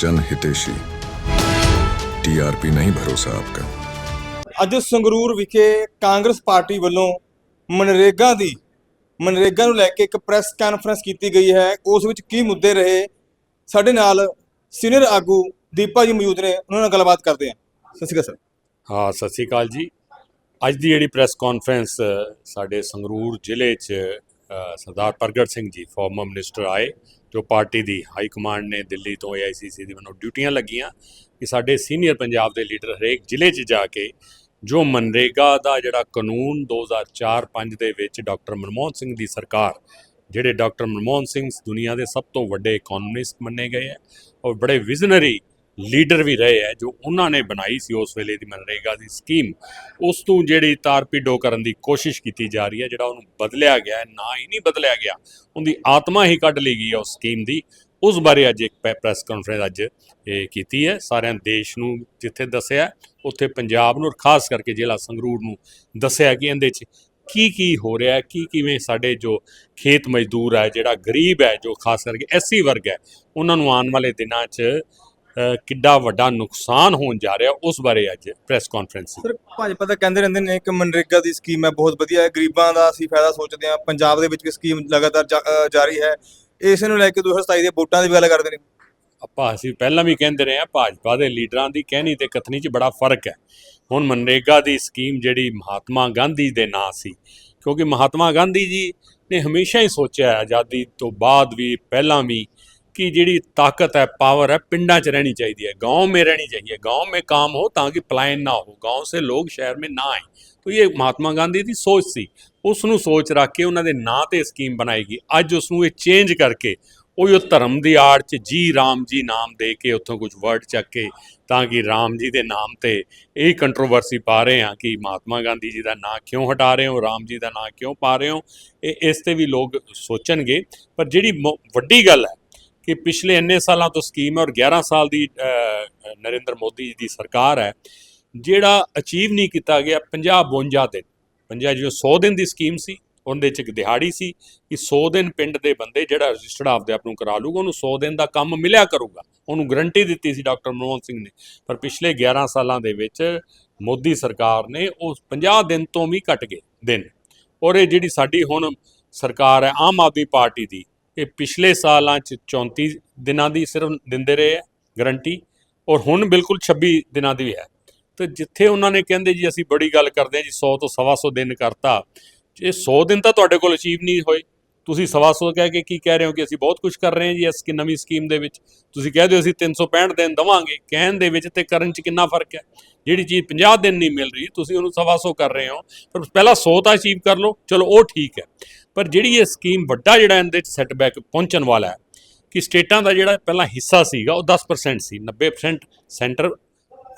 जन हितेशी टीआरपी नहीं भरोसा आपका ਅੱਜ ਸੰਗਰੂਰ ਵਿਖੇ ਕਾਂਗਰਸ ਪਾਰਟੀ ਵੱਲੋਂ ਮਨਰੇਗਾ ਦੀ ਮਨਰੇਗਾ ਨੂੰ ਲੈ ਕੇ ਇੱਕ ਪ੍ਰੈਸ ਕਾਨਫਰੰਸ ਕੀਤੀ ਗਈ ਹੈ ਉਸ ਵਿੱਚ ਕੀ ਮੁੱਦੇ ਰਹੇ ਸਾਡੇ ਨਾਲ ਸੀਨੀਅਰ ਆਗੂ ਦੀਪਾ ਜੀ ਮੌਜੂਦ ਨੇ ਉਹਨਾਂ ਨਾਲ ਗੱਲਬਾਤ ਕਰਦੇ ਹਾਂ ਸਤਿ ਸ਼੍ਰੀ ਅਕਾਲ ਸਰ ਹਾਂ ਸਤਿ ਸ਼੍ਰੀ ਅਕਾਲ ਜੀ ਅੱਜ ਦੀ ਜਿਹੜੀ ਪ੍ਰੈਸ ਕਾਨਫਰੰਸ ਅ, ਸਾਡੇ ਸੰਗਰੂਰ ਜ਼ਿਲ੍ਹੇ 'ਚ ਅ, ਸਰਦਾਰ ਪ੍ਰਗਟ ਸਿੰਘ ਜੀ ਫਾਰਮਰ ਮਿਨਿਸਟਰ ਆਏ, ਜੋ ਪਾਰਟੀ ਦੀ ਹਾਈ ਕਮਾਂਡ ਨੇ ਦਿੱਲੀ ਤੋਂ ਏਆਈਸੀਸੀ ਦੀ ਵੱਲੋਂ ਡਿਊਟੀਆਂ ਲੱਗੀਆਂ ਕਿ ਸਾਡੇ ਸੀਨੀਅਰ ਪੰਜਾਬ ਦੇ ਲੀਡਰ ਹਰੇਕ ਜ਼ਿਲ੍ਹੇ 'ਚ ਜਾ ਕੇ ਜੋ ਮਨਰੇਗਾ ਦਾ ਜਿਹੜਾ ਕਾਨੂੰਨ 2004-5 ਦੇ ਵਿੱਚ ਡਾਕਟਰ ਮਨਮੋਹਨ ਸਿੰਘ ਦੀ ਸਰਕਾਰ, ਜਿਹੜੇ ਡਾਕਟਰ ਮਨਮੋਹਨ ਸਿੰਘ ਦੁਨੀਆ ਦੇ ਸਭ ਤੋਂ ਵੱਡੇ ਇਕਨੋਮਿਸਟ ਮੰਨੇ ਗਏ ਹੈ ਔਰ ਬੜੇ ਵਿਜ਼ਨਰੀ ਲੀਡਰ ਵੀ ਰਹੇ ਹੈ ਜੋ ਉਹਨਾਂ ਨੇ ਬਣਾਈ ਸੀ ਉਸ ਵੇਲੇ ਦੀ ਮਨਰੇਗਾ ਦੀ ਸਕੀਮ। ਉਸ ਤੋਂ ਜਿਹੜੀ ਤਾਰਪੀਡੋ ਕਰਨ ਦੀ ਕੋਸ਼ਿਸ਼ ਕੀਤੀ ਜਾ ਰਹੀ ਹੈ ਜਿਹੜਾ ਉਹਨੂੰ ਬਦਲਿਆ ਗਿਆ ਹੈ, ਨਾ ਹੀ ਨਹੀਂ ਬਦਲਿਆ ਗਿਆ ਉਹਦੀ ਆਤਮਾ ਹੀ ਕੱਢ ਲਈ ਗਈ ਹੈ ਉਸ ਸਕੀਮ ਦੀ। ਉਸ ਬਾਰੇ ਅੱਜ ਇੱਕ ਪ੍ਰੈਸ ਕਾਨਫਰੰਸ ਅੱਜ ਇਹ ਕੀਤੀ ਹੈ। ਸਾਰਿਆਂ ਦੇਸ਼ ਨੂੰ ਜਿੱਥੇ ਦੱਸਿਆ ਉੱਥੇ ਪੰਜਾਬ ਨੂੰ ਔਰ ਖਾਸ ਕਰਕੇ ਜ਼ਿਲ੍ਹਾ ਸੰਗਰੂਰ ਨੂੰ ਦੱਸਿਆ ਕਿ ਇਹਦੇ 'ਚ ਕੀ ਕੀ ਹੋ ਰਿਹਾ ਹੈ ਕੀ ਕਿਵੇਂ ਸਾਡੇ ਜੋ ਖੇਤ ਮਜ਼ਦੂਰ ਹੈ ਜਿਹੜਾ ਗਰੀਬ ਹੈ ਜੋ ਖਾਸ ਕਰਕੇ ਐਸਸੀ ਵਰਗ ਹੈ ਉਹਨਾਂ ਨੂੰ ਆਉਣ ਵਾਲੇ ਦਿਨਾਂ 'ਚ ਕਿੱਡਾ ਵੱਡਾ ਨੁਕਸਾਨ ਹੋਣ ਜਾ ਰਿਹਾ ਉਸ ਬਾਰੇ ਅੱਜ ਪ੍ਰੈਸ ਕਾਨਫਰੰਸ ਸਰ ਭਾਜਪਾ ਤਾਂ ਕਹਿੰਦੇ ਰਹਿੰਦੇ ਨੇ ਕਿ ਮਨਰੇਗਾ ਦੀ ਸਕੀਮ ਹੈ ਬਹੁਤ ਵਧੀਆ ਹੈ। ਗਰੀਬਾਂ ਦਾ ਅਸੀਂ ਫਾਇਦਾ ਸੋਚਦੇ ਹਾਂ। ਪੰਜਾਬ ਦੇ ਵਿੱਚ ਵੀ ਸਕੀਮ ਲਗਾਤਾਰ ਜਾਰੀ ਹੈ। ਇਸ ਨੂੰ ਲੈ ਕੇ 2027 ਦੇ ਵੋਟਾਂ ਦੀ ਵੀ ਗੱਲ ਕਰਦੇ ਨੇ। ਆਪਾਂ ਅਸੀਂ ਪਹਿਲਾਂ ਵੀ ਕਹਿੰਦੇ ਰਹੇ ਹਾਂ ਭਾਜਪਾ ਦੇ ਲੀਡਰਾਂ ਦੀ ਕਹਿਣੀ ਤੇ ਕਥਨੀ 'ਚ ਬੜਾ ਫ਼ਰਕ ਹੈ। ਹੁਣ ਮਨਰੇਗਾ ਦੀ ਸਕੀਮ ਜਿਹੜੀ ਮਹਾਤਮਾ ਗਾਂਧੀ ਦੇ ਨਾਂ ਸੀ ਕਿਉਂਕਿ ਮਹਾਤਮਾ ਗਾਂਧੀ ਜੀ ਨੇ ਹਮੇਸ਼ਾ ਹੀ ਸੋਚਿਆ ਆਜ਼ਾਦੀ ਤੋਂ ਬਾਅਦ ਵੀ ਪਹਿਲਾਂ ਵੀ ਕਿ ਜਿਹੜੀ ਤਾਕਤ ਹੈ ਪਾਵਰ है पिंडा च रहनी चाहिए है गांव में रहनी चाहिए गांव में काम हो ताकि पलायन ना हो गांव से लोग शहर में ना आए तो ये ਮਹਾਤਮਾ ਗਾਂਧੀ ਦੀ ਸੋਚ ਸੀ ਉਸ ਨੂੰ ਸੋਚ ਰੱਖ ਕੇ ਉਹਨਾਂ ਦੇ ਨਾਂ ਤੇ ਸਕੀਮ ਬਣਾਏਗੀ ਅੱਜ ਉਸ ਨੂੰ ਇਹ ਚੇਂਜ ਕਰਕੇ ਉਹੀ ਉਹ ਧਰਮ ਦੀ ਆੜ 'ਚ ਜੀ ਰਾਮ ਜੀ ਨਾਮ ਦੇ ਕੇ ਉੱਥੋਂ ਕੁਝ ਵਰਡ ਚੱਕ ਕੇ ਤਾਂ ਕਿ ਰਾਮ ਜੀ ਦੇ ਨਾਮ ਤੇ ਇਹ ਕੰਟਰੋਵਰਸੀ ਪਾ ਰਹੇ ਹਾਂ ਕਿ ਮਹਾਤਮਾ ਗਾਂਧੀ ਜੀ ਦਾ ਨਾਂ ਕਿਉਂ ਹਟਾ ਰਹੇ ਹੋ ਰਾਮ ਜੀ ਦਾ ਨਾਂ ਕਿਉਂ ਪਾ ਰਹੇ ਹੋ ਇਹ ਇਸ ਤੇ ਵੀ ਲੋਕ ਸੋਚਣਗੇ ਪਰ ਜਿਹੜੀ ਮੋ- ਵੱਡੀ ਗੱਲ ਹੈ ਕਿ ਪਿਛਲੇ ਇੰਨੇ ਸਾਲਾਂ ਤੋਂ ਸਕੀਮ ਹੈ ਔਰ 11 ਸਾਲ ਦੀ ਨਰਿੰਦਰ ਮੋਦੀ ਜੀ ਦੀ ਸਰਕਾਰ ਹੈ, ਜਿਹੜਾ ਅਚੀਵ ਨਹੀਂ ਕੀਤਾ ਗਿਆ 50 52 ਦਿਨ 50 ਜੋ 100 ਦਿਨ ਦੀ ਸਕੀਮ ਸੀ, ਉਹਦੇ ਚ ਇੱਕ ਦਿਹਾੜੀ ਸੀ ਕਿ 100 ਦਿਨ ਪਿੰਡ ਦੇ ਬੰਦੇ ਜਿਹੜਾ ਰਜਿਸਟਰਡ ਆਪਦੇ ਆਪ ਨੂੰ ਕਰਾ ਲੂਗਾ, ਉਹਨੂੰ 100 ਦਿਨ ਦਾ ਕੰਮ ਮਿਲਿਆ ਕਰੂਗਾ, ਉਹਨੂੰ ਗਰੰਟੀ ਦਿੱਤੀ ਸੀ ਡਾਕਟਰ ਮਨਮੋਹਨ ਸਿੰਘ ਨੇ। ਪਰ ਪਿਛਲੇ 11 ਸਾਲਾਂ ਦੇ ਵਿੱਚ ਮੋਦੀ ਸਰਕਾਰ ਨੇ ਉਹ 50 ਦਿਨ ਤੋਂ ਵੀ ਘਟ ਗਏ ਦਿਨ, ਔਰ ਇਹ ਜਿਹੜੀ ਸਾਡੀ ਹੁਣ ਸਰਕਾਰ ਹੈ, ਆਮ ਆਦਮੀ ਪਾਰਟੀ ਦੀ ਇਹ ਪਿਛਲੇ ਸਾਲਾਂ ਚ 34 ਦਿਨਾਂ ਦੀ ਸਿਰਫ ਦਿੰਦੇ ਰਹੇ ਹੈ ਗਰੰਟੀ ਔਰ ਹੁਣ ਬਿਲਕੁਲ 26 ਦਿਨਾਂ ਦੀ ਹੈ। ਤੇ ਜਿੱਥੇ ਉਹਨਾਂ ਨੇ ਕਹਿੰਦੇ ਜੀ ਅਸੀਂ ਬੜੀ ਗੱਲ ਕਰਦੇ ਹਾਂ ਜੀ 100 ਤੋਂ 125 ਦਿਨ ਕਰਤਾ ਇਹ 100 ਦਿਨ ਤਾਂ ਤੁਹਾਡੇ ਕੋਲ ਅਚੀਵ ਨਹੀਂ ਹੋਏ। ਤੁਸੀਂ ਸਵਾ ਸੌ ਕਹਿ ਕੇ ਕੀ ਕਹਿ ਰਹੇ ਹੋ ਕਿ ਅਸੀਂ ਬਹੁਤ ਕੁਝ ਕਰ ਰਹੇ ਹਾਂ ਜੀ ਇਸ ਕਿ ਨਵੀਂ ਸਕੀਮ ਦੇ ਵਿੱਚ। ਤੁਸੀਂ ਕਹਿ ਦਿਓ ਅਸੀਂ 365 ਦਿਨ ਦਵਾਂਗੇ, ਕਹਿਣ ਦੇ ਵਿੱਚ ਤੇ ਕਰਨ 'ਚ ਕਿੰਨਾ ਫ਼ਰਕ ਹੈ? ਜਿਹੜੀ ਚੀਜ਼ 50 ਦਿਨ ਨਹੀਂ ਮਿਲ ਰਹੀ, ਤੁਸੀਂ ਉਹਨੂੰ ਸਵਾ ਸੌ ਕਰ ਰਹੇ ਹੋ। ਪਰ ਪਹਿਲਾਂ 100 ਤਾਂ ਅਚੀਵ ਕਰ ਲਓ, ਚਲੋ ਉਹ ਠੀਕ ਹੈ। ਪਰ ਜਿਹੜੀ ਇਹ ਸਕੀਮ ਵੱਡਾ ਜਿਹੜਾ ਇਹਦੇ 'ਚ ਸੈਟਬੈਕ ਪਹੁੰਚਣ ਵਾਲਾ ਹੈ, ਕਿ ਸਟੇਟਾਂ ਦਾ ਜਿਹੜਾ ਪਹਿਲਾਂ ਹਿੱਸਾ ਸੀਗਾ, ਉਹ 10% ਸੀ 90% ਸੈਂਟਰ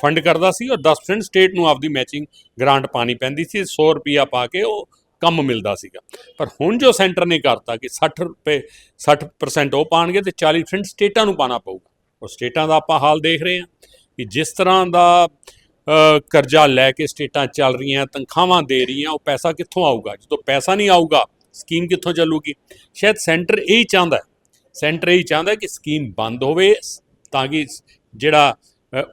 ਫੰਡ ਕਰਦਾ ਸੀ ਔਰ 10% ਸਟੇਟ ਨੂੰ ਆਪਦੀ ਮੈਚਿੰਗ ਗ੍ਰਾਂਟ ਪਾਣੀ ਪੈਂਦੀ ਸੀ। 100 ਰੁਪਿਆ ਪਾ ਕੇ ਉਹ ਕੰਮ ਮਿਲਦਾ ਸੀਗਾ। ਪਰ ਹੁਣ ਜੋ ਸੈਂਟਰ ਨੇ ਕਰਤਾ ਕਿ 60 ਰੁਪਏ 60% ਉਹ ਪਾਣਗੇ ਤੇ 40% ਸਟੇਟਾਂ ਨੂੰ ਪਾਣਾ ਪਊਗਾ। ਔਰ ਸਟੇਟਾਂ ਦਾ ਆਪਾਂ ਹਾਲ ਦੇਖ ਰਹੇ ਹਾਂ ਕਿ ਜਿਸ ਤਰ੍ਹਾਂ ਦਾ ਕਰਜ਼ਾ ਲੈ ਕੇ ਸਟੇਟਾਂ ਚੱਲ ਰਹੀਆਂ, ਤਨਖਾਹਾਂ ਦੇ ਰਹੀਆਂ, ਉਹ ਪੈਸਾ ਕਿੱਥੋਂ ਆਊਗਾ? ਜਦੋਂ ਪੈਸਾ ਨਹੀਂ ਆਊਗਾ, ਸਕੀਮ ਕਿੱਥੋਂ ਚੱਲੂਗੀ? ਸ਼ਾਇਦ ਸੈਂਟਰ ਇਹ ਹੀ ਚਾਹੁੰਦਾ ਸੈਂਟਰ ਇਹ ਹੀ ਚਾਹੁੰਦਾ ਕਿ ਸਕੀਮ ਬੰਦ ਹੋਵੇ ਤਾਂ ਕਿ ਜਿਹੜਾ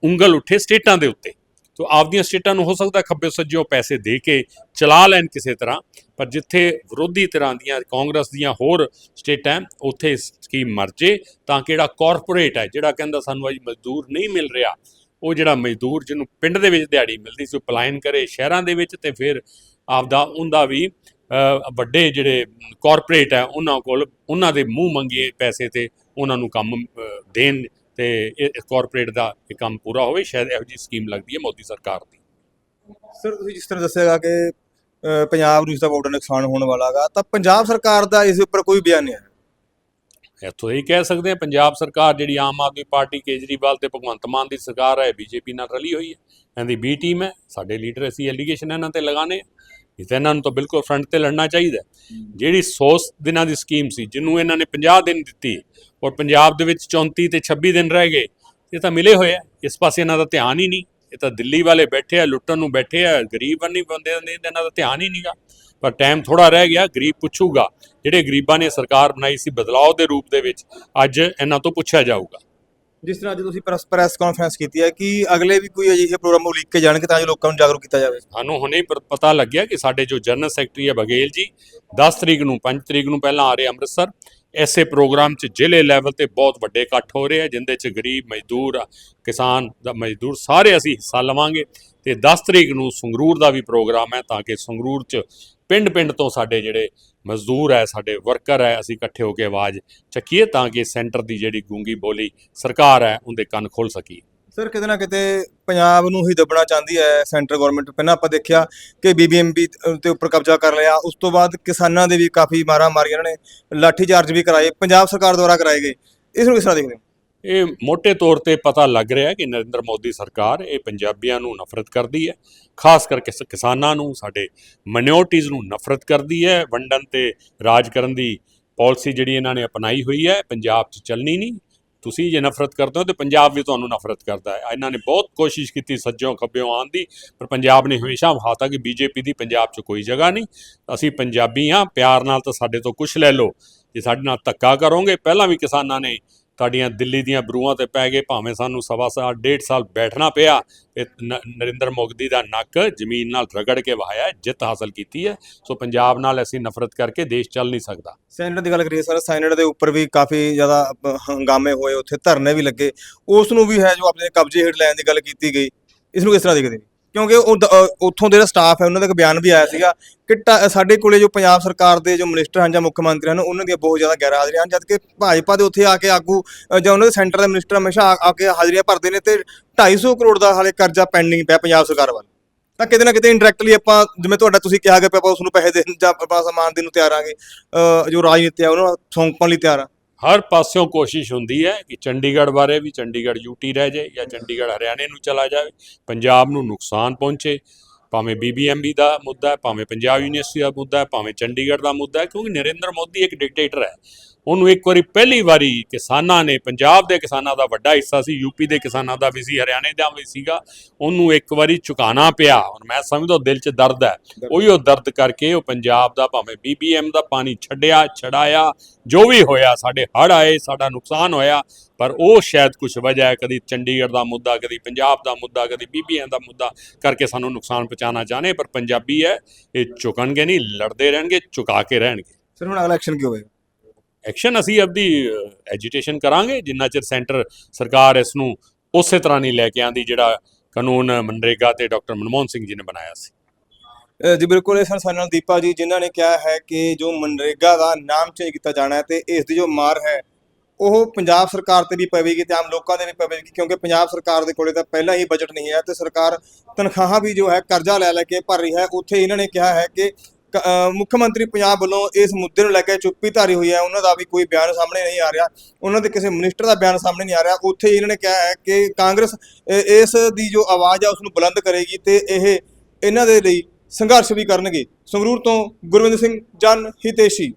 ਉਂਗਲ ਉੱਠੇ ਸਟੇਟਾਂ ਦੇ ਉੱਤੇ। ਤੋ ਆਪਦੀਆਂ ਸਟੇਟਾਂ ਨੂੰ ਹੋ ਸਕਦਾ ਖੱਬੇ ਸੱਜਿਓਂ ਪੈਸੇ ਦੇ ਕੇ ਚਲਾ ਲੈਣ ਕਿਸੇ ਤਰ੍ਹਾਂ, ਪਰ ਜਿੱਥੇ ਵਿਰੋਧੀ ਤਰ੍ਹਾਂ ਦੀਆਂ, ਕਾਂਗਰਸ ਦੀਆਂ ਹੋਰ ਸਟੇਟਾਂ ਉੱਥੇ ਸਕੀਮ ਮਰ ਜੇ, ਤਾਂ ਕਿ ਜਿਹੜਾ ਕਾਰਪੋਰੇਟ ਹੈ, ਜਿਹੜਾ ਕਹਿੰਦਾ ਸਾਨੂੰ ਅੱਜ ਮਜ਼ਦੂਰ ਨਹੀਂ ਮਿਲ ਰਿਹਾ, ਉਹ ਜਿਹੜਾ ਮਜ਼ਦੂਰ ਜਿਹਨੂੰ ਪਿੰਡ ਦੇ ਵਿੱਚ ਦਿਹਾੜੀ ਮਿਲਦੀ ਸੀ, ਉਹ ਪਲਾਇਨ ਕਰੇ ਸ਼ਹਿਰਾਂ ਦੇ ਵਿੱਚ ਤੇ ਫਿਰ ਆਪਦਾ ਉਹਦਾ ਵੀ ਵੱਡੇ ਜਿਹੜੇ ਕਾਰਪੋਰੇਟ ਹੈ, ਉਹਨਾਂ ਕੋਲ ਉਹਨਾਂ ਦੇ ਮੂੰਹ ਮੰਗੇ ਪੈਸੇ ਤੇ ਉਹਨਾਂ ਨੂੰ ਕੰਮ ਦੇਣ ਤੇ ਇਹ ਕਾਰਪੋਰੇਟ ਦਾ ਇਹ ਕੰਮ ਪੂਰਾ ਹੋਵੇ ਸ਼ਾਇਦ ਇਹੋ ਜਿਹੀ ਸਕੀਮ ਲੱਗਦੀ ਹੈ ਮੋਦੀ ਸਰਕਾਰ ਦੀ। ਸਰ ਤੁਸੀਂ ਜਿਸ ਤਰ੍ਹਾਂ ਦੱਸਿਆਗਾ ਕਿ ਪੰਜਾਬ ਨੂੰ ਇਸ ਦਾ ਵੱਡਾ ਨੁਕਸਾਨ ਹੋਣ ਵਾਲਾ ਹੈਗਾ ਤਾਂ ਪੰਜਾਬ ਸਰਕਾਰ ਦਾ ਇਸ ਉੱਪਰ ਕੋਈ ਬਿਆਨ ਨਹੀਂ ਹੈ। ਇੱਥੋਂ ਇਹ ਕਹਿ ਸਕਦੇ ਹਾਂ ਪੰਜਾਬ ਸਰਕਾਰ ਜਿਹੜੀ ਆਮ ਆਦਮੀ ਪਾਰਟੀ ਕੇਜਰੀਵਾਲ ਤੇ ਭਗਵੰਤ ਮਾਨ ਦੀ ਸਰਕਾਰ ਹੈ ਬੀਜੇਪੀ ਨਾਲ ਰਲੀ ਹੋਈ ਹੈ ਇਹਦੀ ਬੀ ਟੀਮ ਹੈ ਸਾਡੇ ਲੀਡਰ ਅਸੀਂ ਐਲੀਗੇਸ਼ਨ ਇਹਨਾਂ ਤੇ ਲਗਾਣੇ ਇਹ ਤਾਂ ਇਹਨਾਂ ਨੂੰ ਤਾਂ ਬਿਲਕੁਲ ਫਰੰਟ ਤੇ ਲੜਨਾ ਚਾਹੀਦਾ ਜਿਹੜੀ 100 ਦਿਨਾਂ ਦੀ ਸਕੀਮ ਸੀ, ਜਿਹਨੂੰ ਇਹਨਾਂ ਨੇ 50 ਦਿਨ ਦਿੱਤੀ ਔਰ ਪੰਜਾਬ ਦੇ ਵਿੱਚ 34 ਤੇ 26 ਦਿਨ ਰਹਿ ਗਏ, ਇਹ ਤਾਂ ਮਿਲੇ ਹੋਏ ਆ। ਇਸ ਪਾਸੇ ਇਹਨਾਂ ਦਾ ਧਿਆਨ ਹੀ ਨਹੀਂ। ਇਹ ਤਾਂ ਦਿੱਲੀ ਵਾਲੇ ਬੈਠੇ ਆ, ਲੁੱਟਣ ਨੂੰ ਬੈਠੇ ਆ, ਗਰੀਬ ਨਹੀਂ ਬੰਦੇ ਨੇ ਇਹਨਾਂ ਦਾ ਧਿਆਨ ਹੀ ਨਹੀਂਗਾ ਪਰ ਟਾਈਮ ਥੋੜਾ ਰਹਿ ਗਿਆ, ਗਰੀਬ ਪੁੱਛੂਗਾ। ਜਿਹੜੇ ਗਰੀਬਾਂ ਨੇ ਸਰਕਾਰ ਬਣਾਈ ਸੀ ਬਦਲਾਅ ਦੇ ਰੂਪ ਦੇ ਵਿੱਚ, ਅੱਜ ਇਹਨਾਂ ਤੋਂ ਪੁੱਛਿਆ ਜਾਊਗਾ। ਜਿਸ ਤਰ੍ਹਾਂ ਅੱਜ ਤੁਸੀਂ ਪ੍ਰੈਸ ਪ੍ਰੈਸ ਕਾਨਫਰੰਸ ਕੀਤੀ ਹੈ ਕਿ ਅਗਲੇ ਵੀ ਕੋਈ ਅਜਿਹੇ ਪ੍ਰੋਗਰਾਮ ਉਲੀਕ ਕੇ ਜਾਣਗੇ ਤਾਂ ਜੋ ਲੋਕਾਂ ਨੂੰ ਜਾਗਰੂਕ ਕੀਤਾ ਜਾਵੇ। ਸਾਨੂੰ ਹੁਣੇ ਪ- ਪਤਾ ਲੱਗਿਆ ਕਿ ਸਾਡੇ ਜੋ ਜਨਰਲ ਸੈਕਟਰੀ ਹੈ ਬਗੇਲ ਜੀ 10 ਤਰੀਕ ਨੂੰ 5 ਤਰੀਕ ਨੂੰ ਪਹਿਲਾਂ ਆ ਰਹੇ ਅੰਮ੍ਰਿਤਸਰ, ਐਸੇ ਪ੍ਰੋਗਰਾਮ 'ਚ ਜ਼ਿਲ੍ਹੇ ਲੈਵਲ ਤੇ ਬਹੁਤ ਵੱਡੇ ਇਕੱਠ ਹੋ ਰਹੇ ਆ, ਜਿੰਦੇ 'ਚ ਗਰੀਬ, ਮਜ਼ਦੂਰ, ਕਿਸਾਨ, ਦਾ ਮਜ਼ਦੂਰ ਸਾਰੇ ਅਸੀਂ ਹਿੱਸਾ ਲਵਾਂਗੇ ਤੇ 10 ਤਰੀਕ ਨੂੰ ਸੰਗਰੂਰ ਦਾ ਵੀ ਪ੍ਰੋਗਰਾਮ ਹੈ ਤਾਂ ਕਿ ਸੰਗਰੂਰ 'ਚ ਪਿੰਡ-ਪਿੰਡ ਤੋਂ ਸਾਡੇ ਜਿਹੜੇ ਮਜ਼ਦੂਰ ਹੈ, ਸਾਡੇ ਵਰਕਰ ਹੈ, ਅਸੀਂ ਇਕੱਠੇ ਹੋ ਕੇ ਆਵਾਜ਼ ਚੱਕੀਏ ਤਾਂ ਕਿ ਸੈਂਟਰ ਦੀ ਜਿਹੜੀ ਗੂੰਗੀ ਬੋਲੀ ਸਰਕਾਰ ਹੈ, ਉਹਦੇ ਕੰਨ ਖੋਲ ਸਕੀ ਸਰ, ਕਿਤੇ ਨਾ ਕਿਤੇ ਪੰਜਾਬ ਨੂੰ ਹੀ ਦੱਬਣਾ ਚਾਹੁੰਦੀ ਹੈ ਸੈਂਟਰ ਗਵਰਨਮੈਂਟ। ਪਹਿਲਾਂ ਆਪਾਂ ਦੇਖਿਆ ਕਿ ਬੀਬੀਐਮਬੀ ਤੇ ਉੱਪਰ ਕਬਜ਼ਾ ਕਰ ਲਿਆ, ਉਸ ਤੋਂ ਬਾਅਦ ਕਿਸਾਨਾਂ ਦੇ ਵੀ ਕਾਫੀ ਮਾਰਾ ਮਾਰੀ ਇਹਨਾਂ ਨੇ ਲਾਠੀ ਚਾਰਜ ਵੀ ਕਰਾਏ, ਪੰਜਾਬ ਸਰਕਾਰ ਦੁਆਰਾ ਕਰਾਏ ਗਏ। ਇਸ ਨੂੰ ਕਿਸ ਤਰ੍ਹਾਂ ਦੇਖਦੇ ਹੋ? ਇਹ ਮੋٹے ਤੌਰ ਤੇ ਪਤਾ ਲੱਗ ਰਿਹਾ ਕਿ ਨਰਿੰਦਰ ਮੋਦੀ ਸਰਕਾਰ ਇਹ ਪੰਜਾਬੀਆਂ ਨੂੰ ਨਫ਼ਰਤ ਕਰਦੀ ਹੈ, ਖਾਸ ਕਰਕੇ ਕਿਸਾਨਾਂ ਨੂੰ, ਸਾਡੇ ਮਾਈਨੋਰਟੀਜ਼ ਨੂੰ ਨਫ਼ਰਤ ਕਰਦੀ ਹੈ ਵੰਡਨ ਤੇ ਰਾਜ ਕਰਨ ਦੀ ਪਾਲਿਸੀ ਜਿਹੜੀ ਇਹਨਾਂ ਨੇ ਅਪਣਾਈ ਹੋਈ ਹੈ, ਪੰਜਾਬ 'ਚ ਚੱਲਣੀ ਨਹੀਂ। ਤੁਸੀਂ ਜੇ ਨਫ਼ਰਤ ਕਰਦੇ ਹੋ ਤੇ ਪੰਜਾਬ ਵੀ ਤੁਹਾਨੂੰ ਨਫ਼ਰਤ ਕਰਦਾ ਹੈ। ਇਹਨਾਂ ਨੇ ਬਹੁਤ ਕੋਸ਼ਿਸ਼ ਕੀਤੀ ਸੱਜੋਂ ਖੱਬਿਓਂ ਆਉਣ ਦੀ, ਪਰ ਪੰਜਾਬ ਨੇ ਹਮੇਸ਼ਾ ਹਾਤਾ ਕਿ ਬੀਜੇਪੀ ਦੀ ਪੰਜਾਬ 'ਚ ਕੋਈ ਜਗ੍ਹਾ ਨਹੀਂ। ਅਸੀਂ ਪੰਜਾਬੀ ਹਾਂ, ਪਿਆਰ ਨਾਲ ਤਾਂ ਸਾਡੇ ਤੋਂ ਕੁਝ ਲੈ ਲਓ। ਜੇ ਸਾਡੇ ਨਾਲ ਧੱਕਾ ਕਰੋਗੇ, ਪਹਿਲਾਂ ਵੀ ਕਿਸਾਨਾਂ ਨੇ ਤੁਹਾਡੀਆਂ ਦਿੱਲੀ ਦੀਆਂ ਬਰੂਆਂ ਤੇ ਪੈ ਗਏ, ਭਾਵੇਂ ਸਾਨੂੰ ਸਵਾ ਸਾਲ, ਡੇਢ ਸਾਲ ਬੈਠਣਾ ਪਿਆ, ਤੇ ਨਰਿੰਦਰ ਮੋਦੀ ਦਾ ਨੱਕ ਜ਼ਮੀਨ ਨਾਲ ਰਗੜ ਕੇ ਵਹਾਇਆ, ਜਿੱਤ ਹਾਸਲ ਕੀਤੀ ਹੈ। ਸੋ ਪੰਜਾਬ ਨਾਲ ਅਸੀਂ ਨਫ਼ਰਤ ਕਰਕੇ ਦੇਸ਼ ਚੱਲ ਨਹੀਂ ਸਕਦਾ। ਸੈਨੇਟ ਦੀ ਗੱਲ ਕਰੀਏ ਸਰ, ਸੈਨੇਟ ਦੇ ਉੱਪਰ ਵੀ ਕਾਫੀ ਜ਼ਿਆਦਾ ਹੰਗਾਮੇ ਹੋਏ, ਉੱਥੇ ਧਰਨੇ ਵੀ ਲੱਗੇ। ਉਸ ਨੂੰ ਵੀ ਹੈ ਜੋ ਆਪਣੇ ਕਬਜ਼ੇ ਹੇਠ ਲੈਣ ਦੀ ਗੱਲ ਕੀਤੀ ਗਈ। ਇਸ ਨੂੰ ਕਿਸ ਤਰ੍ਹਾਂ ਦੇਖਦੇ ਕਿਉਂਕਿ ਉਹ ਦ- ਅ, ਉੱਥੋਂ ਦੇ ਜਿਹੜਾ ਸਟਾਫ ਹੈ ਉਹਨਾਂ ਦਾ ਇੱਕ ਬਿਆਨ ਵੀ ਆਇਆ ਸੀਗਾ ਕਿ ਢਾ- ਸਾਡੇ ਕੋਲੇ ਜੋ ਪੰਜਾਬ ਸਰਕਾਰ ਦੇ ਜੋ ਮਿਨਿਸਟਰ ਹਨ ਜਾਂ ਮੁੱਖ ਮੰਤਰੀ ਹਨ ਉਹਨਾਂ ਦੀਆਂ ਬਹੁਤ ਜ਼ਿਆਦਾ ਗੈਰ ਹਾਜ਼ਰੀਆਂ ਹਨ ਜਦਕਿ ਭਾਜਪਾ ਦੇ ਉੱਥੇ ਆ ਕੇ ਆਗੂ ਅ, ਜਾਂ ਉਹਨਾਂ ਦੇ ਸੈਂਟਰ ਦੇ ਮਿਨਿਸਟਰ ਹਮੇਸ਼ਾ ਆ ਆ ਕੇ ਹਾਜ਼ਰੀਆਂ ਭਰਦੇ ਨੇ ਤੇ 250 ਕਰੋੜ ਦਾ ਹਾਲੇ ਕਰਜ਼ਾ ਪੈਂਡਿੰਗ ਪਿਆ ਪੰਜਾਬ ਸਰਕਾਰ ਵੱਲ। ਤਾਂ ਕਿਤੇ ਨਾ ਕਿਤੇ ਇਨਡਾਇਰੈਕਟਲੀ ਆਪਾਂ ਜਿਵੇਂ ਤੁਹਾਡਾ ਤੁਸੀਂ ਕਿਹਾ ਕਿ ਆਪਾਂ ਉਸ ਨੂੰ ਪੈਸੇ ਦੇਣ ਜਾਂ ਆਪਾਂ ਸਮਾਨ ਦੇਣ ਨੂੰ ਤਿਆਰ ਆਂਗੇ ਅ, ਜੋ ਰਾਜਨੀਤੀ ਹੈ ਉਹਨਾਂ ਨੂੰ ਸੌਂਪਣ ਲਈ ਤਿਆਰ ਆ। ਹਰ ਪਾਸਿਓਂ ਕੋਸ਼ਿਸ਼ ਹੁੰਦੀ ਹੈ ਕਿ ਚੰਡੀਗੜ੍ਹ ਬਾਰੇ ਵੀ ਚੰਡੀਗੜ੍ਹ ਯੂਟੀ ਰਹਿ ਜਾਏ ਜਾਂ ਚੰਡੀਗੜ੍ਹ ਹਰਿਆਣੇ ਨੂੰ ਚਲਾ ਜਾਵੇ, ਪੰਜਾਬ ਨੂੰ ਨੁਕਸਾਨ ਪਹੁੰਚੇ। ਭਾਵੇਂ ਬੀਬੀਐਮਬੀ ਦਾ ਮੁੱਦਾ ਹੈ, ਭਾਵੇਂ ਪੰਜਾਬ ਯੂਨੀਵਰਸਿਟੀ ਦਾ ਮੁੱਦਾ ਹੈ, ਭਾਵੇਂ ਚੰਡੀਗੜ੍ਹ ਦਾ ਮੁੱਦਾ ਹੈ, ਕਿਉਂਕਿ ਨਰਿੰਦਰ ਮੋਦੀ ਇੱਕ ਡਿਕਟੇਟਰ ਹੈ। ਉਹਨੂੰ ਇੱਕ ਵਾਰੀ ਪਹਿਲੀ ਵਾਰੀ ਕਿਸਾਨਾਂ ਨੇ ਪੰਜਾਬ ਦੇ ਕਿਸਾਨਾਂ ਦਾ ਵੱਡਾ ਹਿੱਸਾ ਸੀ ਯੂਪੀ ਦੇ ਕਿਸਾਨਾਂ ਦਾ ਵੀ ਸੀ ਹਰਿਆਣੇ ਦਾ ਵੀ ਸੀਗਾ। ਉਹਨੂੰ ਇੱਕ ਵਾਰੀ ਚੁਕਾਣਾ ਪਿਆ। ਔਰ ਮੈਂ ਸਮਝਦਾ ਦਿਲ 'ਚ ਦਰਦ ਹੈ। ਉਹੀ ਉਹ ਦਰਦ ਕਰਕੇ ਉਹ ਪੰਜਾਬ ਦਾ ਭਾਵੇਂ ਬੀਬੀਐਮ ਦਾ ਪਾਣੀ ਛੱਡਿਆ ਛਡਾਇਆ ਜੋ ਵੀ ਹੋਇਆ ਸਾਡੇ ਹੜ੍ਹ ਆਏ ਸਾਡਾ ਨੁਕਸਾਨ ਹੋਇਆ ਪਰ ਉਹ ਸ਼ਾਇਦ ਕੁਝ ਵਜ੍ਹਾ ਹੈ ਕਦੀ ਚੰਡੀਗੜ੍ਹ ਦਾ ਮੁੱਦਾ ਕਦੀ ਪੰਜਾਬ ਦਾ ਮੁੱਦਾ ਕਦੀ ਬੀਬੀਐਮ ਦਾ ਮੁੱਦਾ ਕਰਕੇ ਸਾਨੂੰ ਨੁਕਸਾਨ ਪਹੁੰਚਾਉਣਾ ਚਾਹਨੇ ਪਰ ਪੰਜਾਬੀ ਹੈ ਇਹ ਝੁਕਣਗੇ ਨਹੀਂ ਲੜਦੇ ਰਹਿਣਗੇ ਝੁਕਾ ਕੇ ਰਹਿਣਗੇ। ਸਰ ਹੁਣ ਅਗਲਾ ਐਕਸ਼ਨ ਕੀ ਹੋਵੇਗਾ ਐਕਸ਼ਨ ਅਸੀਂ ਆਪਦੀ ਐਜੀਟੇਸ਼ਨ ਕਰਾਂਗੇ। ਜਿੰਨਾ ਚਿਰ ਸੈਂਟਰ ਸਰਕਾਰ ਇਸ ਨੂੰ ਉਸੇ ਤਰ੍ਹਾਂ ਨਹੀਂ ਲੈ ਕੇ ਆਂਦੀ ਜਿਹੜਾ ਕਾਨੂੰਨ ਮਨਰੇਗਾ ਤੇ ਡਾਕਟਰ ਮਨਮੋਹਨ ਸਿੰਘ ਜੀ ਨੇ ਬਣਾਇਆ ਸੀ। ਜੀ ਬਿਲਕੁਲ ਇਹ ਸਨ ਸਾਡੇ ਨਾਲ ਦੀਪਾ ਜੀ, ਜਿਨ੍ਹਾਂ ਨੇ ਕਿਹਾ ਹੈ ਕਿ ਜੋ ਮਨਰੇਗਾ ਦਾ ਨਾਮ ਚੇਂਜ ਕੀਤਾ ਜਾਣਾ ਹੈ ਤੇ ਇਸ ਦੀ ਜੋ ਮਾਰ ਹੈ, ਉਹ ਪੰਜਾਬ ਸਰਕਾਰ ਤੇ ਵੀ ਪਵੇਗੀ ਤੇ ਆਮ ਲੋਕਾਂ ਤੇ ਵੀ ਪਵੇਗੀ, ਕਿਉਂਕਿ ਪੰਜਾਬ ਸਰਕਾਰ ਦੇ ਕੋਲੇ ਤਾਂ ਪਹਿਲਾਂ ਹੀ ਬਜਟ ਨਹੀਂ ਹੈ ਤੇ ਸਰਕਾਰ ਤਨਖਾਹਾਂ ਵੀ ਜੋ ਹੈ ਕਰਜ਼ਾ ਲੈ ਲੈ ਕੇ ਭਰ ਰਹੀ ਹੈ। ਉੱਥੇ ਇਹਨਾਂ ਨੇ ਕਿਹਾ ਹੈ ਕਿ ਮੁੱਖ ਮੰਤਰੀ ਪੰਜਾਬ ਵੱਲੋਂ ਇਸ ਮੁੱਦੇ ਨੂੰ ਲੈ ਕੇ ਚੁੱਪੀ ਧਾਰੀ ਹੋਈ ਹੈ। ਉਹਨਾਂ ਦਾ ਵੀ ਕੋਈ ਬਿਆਨ ਸਾਹਮਣੇ ਨਹੀਂ ਆ ਰਿਹਾ। ਉਹਨਾਂ ਦੇ ਕਿਸੇ ਮਿਨਿਸਟਰ ਦਾ ਬਿਆਨ ਸਾਹਮਣੇ ਨਹੀਂ ਆ ਰਿਹਾ। ਉੱਥੇ ਹੀ ਇਹਨਾਂ ਨੇ ਕਿਹਾ ਹੈ ਕਿ ਕਾਂਗਰਸ ਇਸ ਦੀ ਜੋ ਆਵਾਜ਼ ਆ ਉਸ ਨੂੰ ਬੁਲੰਦ ਕਰੇਗੀ ਤੇ ਇਹ ਇਹਨਾਂ ਦੇ ਲਈ ਸੰਘਰਸ਼ ਵੀ ਕਰਨਗੇ। ਸੰਗਰੂਰ ਤੋਂ ਗੁਰਵਿੰਦ ਸਿੰਘ, ਜਨ ਹਿਤੇਸ਼ੀ।